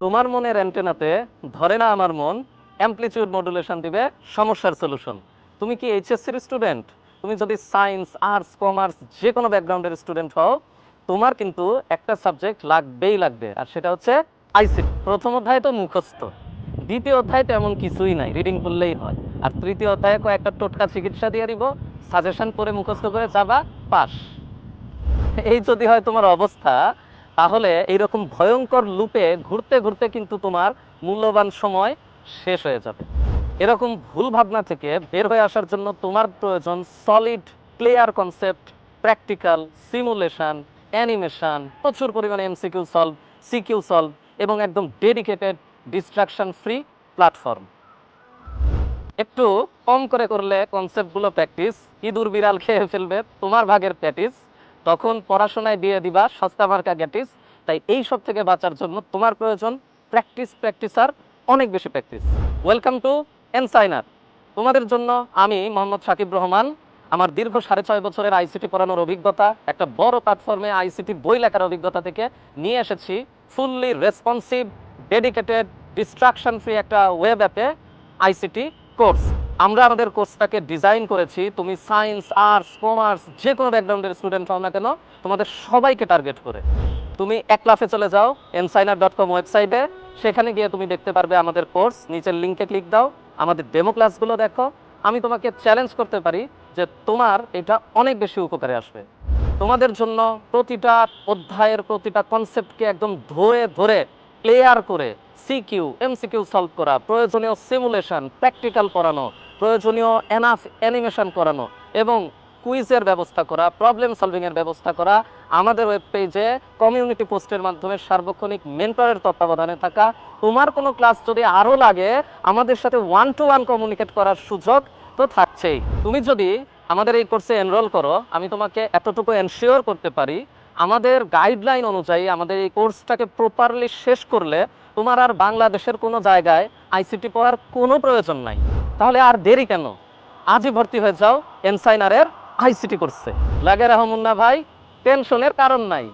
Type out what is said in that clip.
তোমার মনের অ্যান্টেনাতে, ধরে না আমার মন অ্যাম্পলিটিউড মডুলেশন দিবে সমস্যার সলিউশন তুমি কি এইচএসসির স্টুডেন্ট তুমি যদি সায়েন্স আর্টস কমার্স যে কোনো ব্যাকগ্রাউন্ডের স্টুডেন্ট হও, তোমার কিন্তু একটা সাবজেক্ট লাগবেই লাগবে, আর সেটা হচ্ছে আইসিটি প্রথম অধ্যায় তো মুখস্থ। দ্বিতীয় অধ্যায় তেমন কিছুই নাই রিডিং করলেই হয়। আর তৃতীয় অধ্যায়ে কয়েকটা টোটকা চিকিৎসা দিয়ে দিব সাজেশন পরে মুখস্থ করে যাবা পাস এই যদি হয় তোমার অবস্থা তাহলে এইরকম ভয়ঙ্কর লুপে ঘুরতে ঘুরতে কিন্তু তোমার মূল্যবান সময় শেষ হয়ে যাবে। এরকম ভুল ভাবনা থেকে বের হয়ে আসার জন্য তোমার প্রয়োজন solid clear concept practical simulation animation প্রচুর পরিমাণে এমসিকিউ সলভ সিকিউ সলভ এবং একদম ডেডিকেটেড ডিস্ট্রাকশন ফ্রি প্ল্যাটফর্ম একটু কম করে করলে কনসেপ্টগুলো প্র্যাকটিস ইঁদুর বিড়াল খেয়ে ফেলবে, তোমার ভাগের প্র্যাকটিস তখন পড়াশোনায় দিয়ে দিবা? সস্তা মার্কা গ্যাটিস। তাই এই সব থেকে বাঁচার জন্য তোমার প্রয়োজন প্র্যাকটিস প্র্যাকটিস আর অনেক বেশি প্র্যাকটিস। Welcome to এনসাইনার। তোমাদের জন্য আমি মোহাম্মদ সাকিব রহমান। আমার দীর্ঘ সাড়ে ছয় বছরের আইসিটি পড়ানোর অভিজ্ঞতা, একটা বড় প্ল্যাটফর্মে আইসিটি বই লেখার অভিজ্ঞতা থেকে নিয়ে এসেছি। Fully responsive dedicated distraction free একটা ওয়েব অ্যাপে আইসিটি কোর্স আমরা আমাদের কোর্সটাকে ডিজাইন করেছি। তুমি সায়েন্স আর্টস কমার্স যে কোনো ব্যাকগ্রাউন্ডের স্টুডেন্ট হও না কেন, তোমাদের সবাইকে টার্গেট করে। তুমি এক লাফে চলে যাও এনসাইনার ডট কম ওয়েবসাইটে সেখানে গিয়ে তুমি দেখতে পারবে আমাদের কোর্স নিচের লিঙ্কে ক্লিক দাও, আমাদের ডেমো ক্লাসগুলো দেখো। আমি তোমাকে চ্যালেঞ্জ করতে পারি যে তোমার এটা অনেক বেশি উপকারে আসবে। তোমাদের জন্য প্রতিটা অধ্যায়ের প্রতিটা কনসেপ্টকে একদম ধরে ধরে ক্লিয়ার করে সিকিউ এমসিকিউ সলভ করা, প্রয়োজনীয় সিমুলেশন প্র্যাকটিক্যাল করানো প্রয়োজনীয় এনাফ অ্যানিমেশন করানো এবং কুইজের ব্যবস্থা করা প্রবলেম সলভিংয়ের ব্যবস্থা করা, আমাদের ওয়েব পেজে কমিউনিটি পোস্টের মাধ্যমে সার্বক্ষণিক মেন্টরের তত্ত্বাবধানে থাকা। তোমার কোনো ক্লাস যদি আরও লাগে, আমাদের সাথে ওয়ান টু ওয়ান কমিউনিকেট করার সুযোগ তো থাকছেই। তুমি যদি আমাদের এই কোর্সে এনরোল করো, আমি তোমাকে এতটুকু এনশিওর করতে পারি, আমাদের গাইডলাইন অনুযায়ী আমাদের এই কোর্সটাকে প্রপারলি শেষ করলে তোমার আর বাংলাদেশের কোনো জায়গায় আইসিটি পড়ার কোনো প্রয়োজন নাই। তাহলে আর দেরি কেন? আজই ভর্তি হয়ে যাও, এনসাইনারের আইসিটি করছে লাগে রহমুন্না ভাই টেনশনের কারণ নাই।